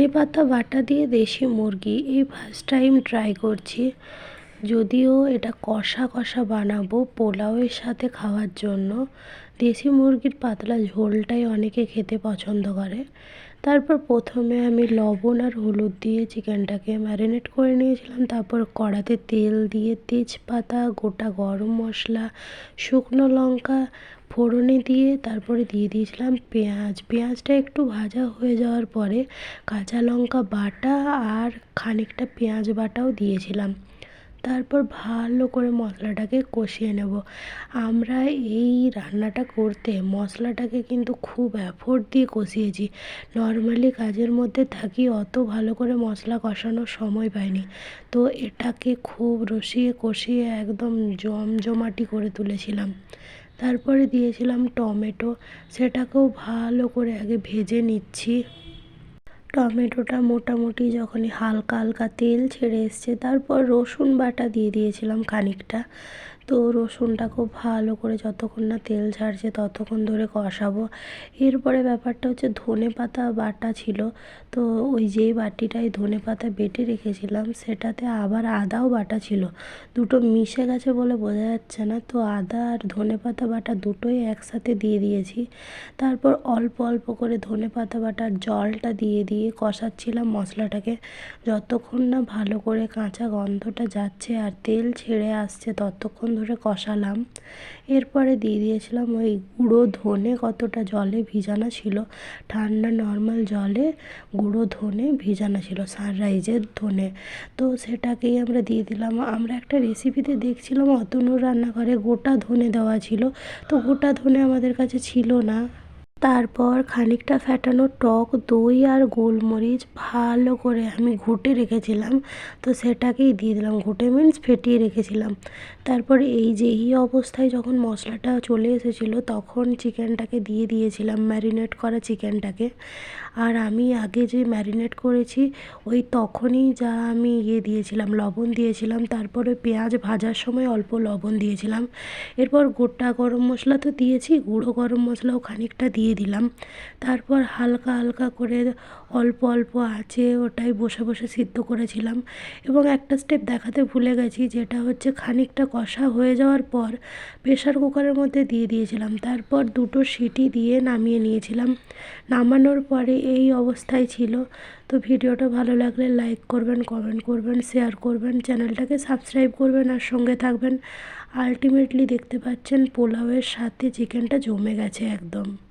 ধনে পাতা বাটা দিয়ে দেশি মুরগি, এই ফার্স্ট টাইম ট্রাই করছি। যদিও এটা কষা কষা বানাবো পোলাওয়ের সাথে খাওয়ার জন্য। দেশি মুরগির পাতলা ঝোলটাই অনেকে খেতে পছন্দ করে। তারপর প্রথমে আমি লবণ আর হলুদ দিয়ে চিকেনটাকে ম্যারিনেট করে নিয়েছিলাম। তারপর কড়াতে তেল দিয়ে তেজপাতা, গোটা গরম মশলা, শুকনো লঙ্কা, ফোড়নে দিয়ে তারপরে দিয়ে দিয়েছিলাম পেঁয়াজ। পেঁয়াজটা একটু ভাজা হয়ে যাওয়ার পরে কাঁচা লঙ্কা বাটা আর খানিকটা পেঁয়াজ বাটাও দিয়েছিলাম। তারপর ভালো করে মশলাটাকে কষিয়ে নেব। আমরা এই রান্নাটা করতে মশলাটাকে কিন্তু খুব এফোর্ট দিয়ে কষিয়েছি। নর্মালি কাজের মধ্যে থাকি, অত ভালো করে মশলা কষানোর সময় পাইনি। তো এটাকে খুব রসিয়ে কষিয়ে একদম জমজমাটি করে তুলেছিলাম। তারপরে দিয়েছিলাম টমেটো। সেটাকেও ভালো করে আগে ভেজে নিচ্ছি। টমেটোটা মোটামুটি যখনই হালকা হালকা তেল ছেড়ে এসছে তারপর রসুন বাটা দিয়ে দিয়েছিলাম খানিকটা। তো রসুনটা খুব ভালো করে যতক্ষণ না তেল ছাড়ছে ততক্ষণ ধরে কষাবো। এরপরে ব্যাপারটা হচ্ছে ধনে পাতা বাটা ছিল, তো ওই যেই বাটিটায় ধনে পাতা বেটে রেখেছিলাম সেটাতে আবার আদাও বাটা ছিল। দুটো মিশে গেছে বলে বোঝা যাচ্ছে না, তো আদা আর ধনে পাতা বাটা দুটোই একসাথে দিয়ে দিয়েছি। তারপর অল্প অল্প করে ধনে পাতা বাটার জলটা দিয়ে দিয়ে কষাচ্ছিলাম মশলাটাকে। যতক্ষণ না ভালো করে কাঁচা গন্ধটা যাচ্ছে আর তেল ছেড়ে আসছে ততক্ষণ ধরে কষালাম। এরপরে দিয়ে দিয়েছিলাম ওই গুঁড়ো ধনে কতটা জলে ভিজানো ছিল। ঠান্ডা নর্মাল জলে গুঁড়ো ধনে ভিজানো ছিল সানরাইজের ধনে। তো সেটাকেই আমরা দিয়ে দিলাম। আমরা একটা রেসিপিতে দেখছিলাম, অতনুর রান্নাঘরে গোটা ধনে দেওয়া ছিল। তো গোটা ধনে আমাদের কাছে ছিল না। তারপর খানিকটা ফ্যাটানো টক দই আর গোলমরিচ ভালো করে আমি ঘুটে রেখেছিলাম। তো সেটাকেই দিয়ে দিলাম, ঘুটে মিন্স ফেটিয়ে রেখেছিলাম। তারপর এই যে এই অবস্থায় যখন মশলাটা চলে এসেছিল, তখন চিকেনটাকে দিয়ে দিয়েছিলাম ম্যারিনেট করা চিকেনটাকে। আর আমি আগে যে ম্যারিনেট করেছি, ওই তখনই যা আমি ইয়ে দিয়েছিলাম, লবণ দিয়েছিলাম, তারপরে পেঁয়াজ ভাজার সময় অল্প লবণ দিয়েছিলাম। এরপর গোটা গরম মশলা তো দিয়েছি, গুঁড়ো গরম মশলাও খানিকটা দিয়ে দিলাম। তারপর হালকা হালকা করে অল্প অল্প আঁচে ওটাই বসে বসে সিদ্ধ করেছিলাম। এবং একটা স্টেপ দেখাতে ভুলে গেছি, যেটা হচ্ছে খানিকটা কষা হয়ে যাওয়ার পর প্রেশার কুকারের মধ্যে দিয়ে দিয়েছিলাম। তারপর দুটো সিটি দিয়ে নামিয়ে নিয়েছিলাম। নামানোর পরে এই অবস্থায় ছিল। তো ভিডিওটা ভালো লাগলে লাইক করবেন কমেন্ট করবেন শেয়ার করবেন, চ্যানেলটাকে সাবস্ক্রাইব করবেন আর সঙ্গে থাকবেন। আলটিমেটলি দেখতে পাচ্ছেন পোলাওয়ের সাথে চিকেনটা জমে গেছে একদম।